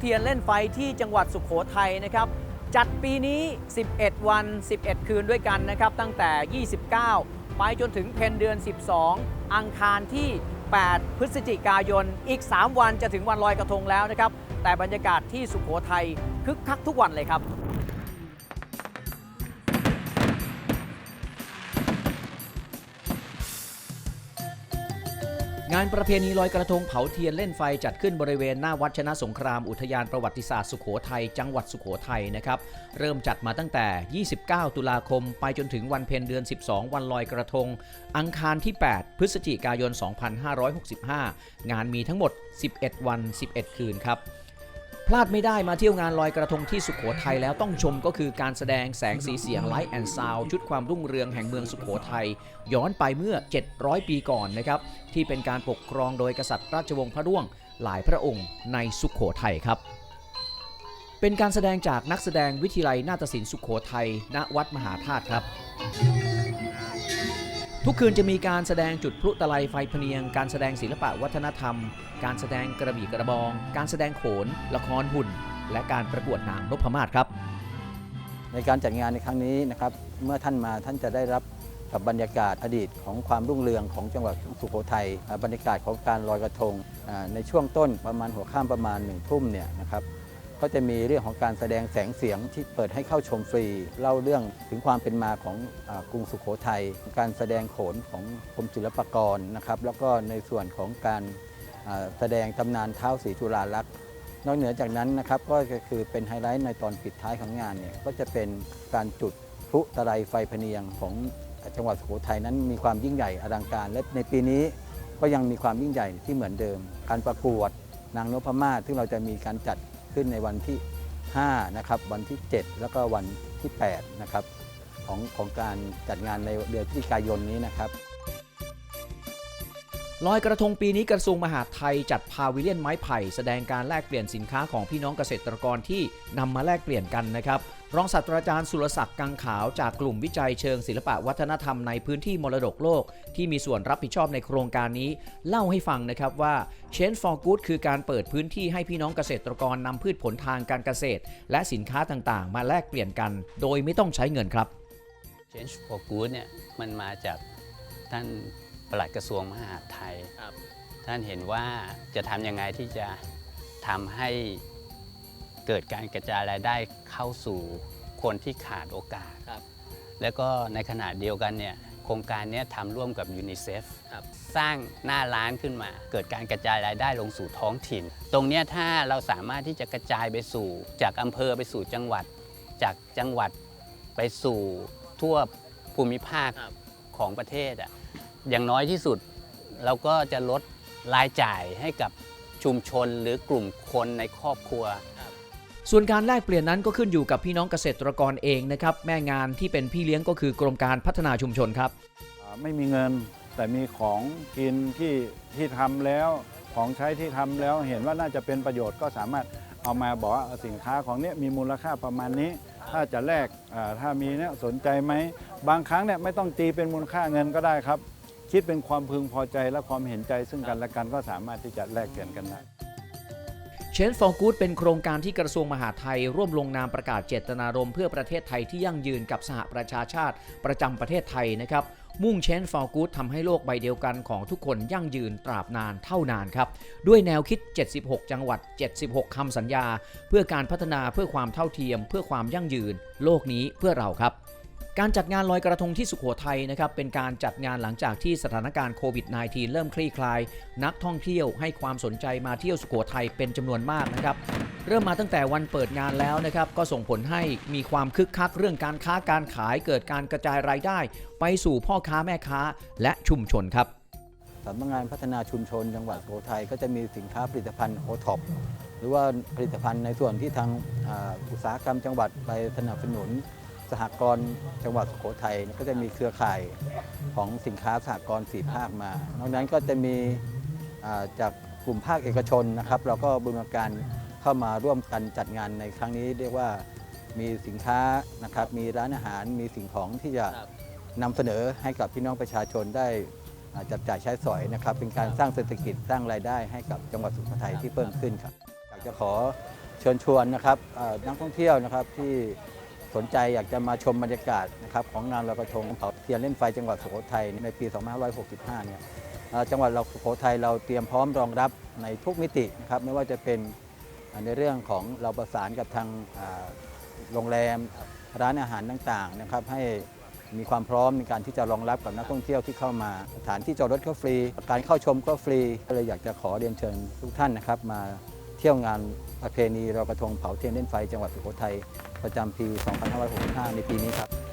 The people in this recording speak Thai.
เทียนเล่นไฟที่จังหวัดสุขโขทัยนะครับ จัดปีนี้ 11 วัน 11 คืนด้วยกันนะครับ ตั้งแต่ 29 ไปจนถึงเพนเดือน 12 อังคารที่ 8 พฤศจิกายน อีก 3 วันจะถึงวันลอยกระทงแล้วนะครับ แต่บรรยากาศที่สุขโขทัยคึกคักทุกวันเลยครับ งานประเพณีลอยกระทงเผาเทียนเล่นไฟจัดขึ้นบริเวณหน้าวัดชนะสงครามอุทยานประวัติศาสตร์สุขโขทัยจังหวัดสุขโขทัยนะครับ เริ่มจัดมาตั้งแต่ 29 ตุลาคม ไปจนถึงวันเพ็ญเดือน 12 วันลอยกระทง อังคารที่ 8 พฤศจิกายน 2565 งานมีทั้งหมด 11 วัน 11 คืนครับ พลาดไม่ได้มาเที่ยวงานลอยกระทงที่สุขโขทัยแล้วต้องชมก็คือการแสดงแสงสีเสียงไลท์แอนด์ซาวชุดความรุ่งเรืองแห่งเมืองสุขโขทัยย้อนไปเมื่อ 700 ปีก่อนนะครับ ที่เป็นการปกครองโดยกษัตริย์ราชวงศ์พระร่วง หลายพระองค์ในสุขโขทัยครับ เป็นการแสดงจากนักแสดงวิทยาลัยนาฏศิลป์สุขโขทัยณวัดมหาธาตุครับ ทุกคืนจะมีการแสดงจุดพลุตะไลไฟพเนียง การแสดงศิลปะวัฒนธรรม การแสดงกระบี่กระบอง การแสดงโขน ละครหุ่น และการประกวดนางนพมาศครับ ในการจัดงานในครั้งนี้นะครับ เมื่อท่านมาท่านจะได้รับกับบรรยากาศอดีตของความรุ่งเรืองของจังหวัดสุโขทัยบรรยากาศของการลอยกระทงในช่วงต้นประมาณหัวข้ามประมาณหนึ่งทุ่มเนี่ยนะครับ ก็จะมีเรื่องของการแสดงแสงเสียงที่เปิดให้เข้าชมฟรี เล่าเรื่องถึงความเป็นมาของอกรุงสุโขทัย การแสดงโขนของกรมศิลปากรนะครับ แล้วก็ในส่วนของการแสดงตำนานเท้าศรีจุฬาลักษณ์นอกเหนือจากนั้นนะครับก็คือเป็นไฮไลท์ในตอนปิดท้ายของงานเนี่ยก็จะเป็นการจุดพลุตะไลไฟพเนียงของจังหวัดสุโขทัยนั้นมีความยิ่งใหญ่อลังการ และในปีนี้ก็ยังมีความยิ่งใหญ่ที่เหมือนเดิม การประกวดนางนพมาศซึ่งเราจะมีการจัด ขึ้นในวันที่5นะครับวันที่ 7 แล้วก็วันที่8นะครับของของการจัดงานในเดือนพฤศจิกายนนี้นะครับ ลอยกระทงปีนี้กระทรวงมหาดไทยจัดพาวิเลียนไม้ไผ่แสดงการแลกเปลี่ยนสินค้าของพี่น้องเกษตรกรที่นำมาแลกเปลี่ยนกันนะครับ รองศาสตราจารย์สุรศักดิ์กังขาวจากกลุ่มวิจัยเชิงศิลปะวัฒนธรรมในพื้นที่มรดกโลก ที่มีส่วนรับผิดชอบในโครงการนี้ เล่าให้ฟังนะครับว่า Change for Good คือการเปิดพื้นที่ให้พี่น้องเกษตรกรนำพืชผลทางการเกษตร และสินค้าต่างๆ มาแลกเปลี่ยนกัน โดยไม่ต้องใช้เงินครับ Change for Good เนี่ยมันมาจากท่าน ปลัดกระทรวงมหาดไทย ครับ ท่านเห็นว่าจะทำยังไงที่จะทำให้เกิดการกระจายรายได้เข้าสู่คนที่ขาดโอกาส ครับ แล้วก็ในขณะเดียวกันเนี่ยโครงการเนี้ยทำร่วมกับยูนิเซฟครับ สร้างหน้าร้านขึ้นมา เกิดการกระจายรายได้ลงสู่ท้องถิ่น ตรงเนี้ยถ้าเราสามารถที่จะกระจายไปสู่จากอำเภอไปสู่จังหวัด จากจังหวัดไปสู่ทั่วภูมิภาคครับ ของประเทศอะ อย่างน้อยที่สุด เราก็จะลดรายจ่ายให้กับชุมชนหรือกลุ่มคนในครอบครัว ส่วนการแลกเปลี่ยนนั้นก็ขึ้นอยู่กับพี่น้องเกษตรกรเองนะครับ แม่งานที่เป็นพี่เลี้ยงก็คือกรมการพัฒนาชุมชนครับอ่าไม่มีเงินแต่มีของกินที่ที่ทำแล้วของใช้ที่ทำแล้วเห็นว่าน่าจะเป็นประโยชน์ก็สามารถเอามาบอกว่าสินค้าของเนี้ยมีมูลค่าประมาณนี้ ถ้าจะแลกอ่าถ้ามีเนี่ยสนใจไหมบางครั้งเนี่ยไม่ต้องตีเป็นมูลค่าเงินก็ได้ครับ คิดเป็นความพึงพอใจและความเห็นใจซึ่งกันและกันก็สามารถที่จะแลกเปลี่ยนกันได้ Change for Good เป็นโครงการที่กระทรวงมหาดไทย ร่วมลงนามประกาศเจตนารมณ์เพื่อประเทศไทยที่ยั่งยืนกับสหประชาชาติประจำประเทศไทยนะครับมุ่ง Change for Good ทำให้โลกใบเดียวกันของทุกคนยั่งยืนตราบนานเท่านานครับ ด้วยแนวคิด 76 จังหวัด 76 คำสัญญา เพื่อการพัฒนาเพื่อความเท่าเทียม เพื่อความยั่งยืน โลกนี้เพื่อเราครับ การจัดงานลอยกระทงที่สุขโขทัยนะครับเป็นการจัดงานหลังจากที่สถานการณ์โควิด -19 เริ่มคลี่คลาย นักท่องเที่ยวให้ความสนใจมาเที่ยวสุโขทัยเป็นจำนวนมากนะครับเริ่มมาตั้งแต่วันเปิดงานแล้วนะครับ ก็ส่งผลให้มีความคึกคักเรื่องการค้าการขายเกิดการกระจายรายได้ ไปสู่พ่อค้าแม่ค้าและชุมชนครับสำนักงานพัฒนาชุมชนจังหวัดสุโขทัยก็จะมีสินค้าผลิตภัณฑ์โอท็อปหรือว่าผลิตภัณฑ์ในส่วนที่ทางอุตสาหกรรมจังหวัดไปสนับสนุน หกรณ์จังหวัดสุโขทัยก็จะมีเครือข่ายของสินค้าสหกรณ์สี่ภาคมา นอกนั้นก็จะมีจากกลุ่มภาคเอกชนนะครับ เราก็บูรณาการเข้ามาร่วมกันจัดงานในครั้งนี้ เรียกว่ามีสินค้านะครับ มีร้านอาหารมีสิ่งของที่จะครับนำเสนอให้กับพี่น้องประชาชนได้จับจ่ายใช้สอยนะครับ เป็นการสร้างเศรษฐกิจสร้างรายได้ให้กับจังหวัดสุโขทัยที่เพิ่มขึ้นครับอยากจะขอเชิญชวนนะครับนักท่องเที่ยวนะครับที่ สนใจอยากจะมาชมบรรยากาศนะครับของงานลอยกระทงเผาเทียนเล่นไฟจังหวัดสุโขทัยในปี 2565 เนี่ยจังหวัดเราสุโขทัยเราเตรียมพร้อมรองรับในทุกมิตินะครับไม่ว่าจะเป็นในเรื่องของเราประสานกับทางโรงแรมร้านอาหารต่างๆนะครับให้มีความพร้อมในการที่จะรองรับกับนักท่องเที่ยวที่เข้ามาสถานที่จอดรถก็ฟรี การเข้าชมก็ฟรีก็เลยอยากจะขอเรียนเชิญทุกท่านนะครับมา ที่ยวงานประเพณีรอยกระทงเผาเทียนเล่นไฟจังหวัดสุโขทัยประจำปี 2565 ในปีนี้ครับ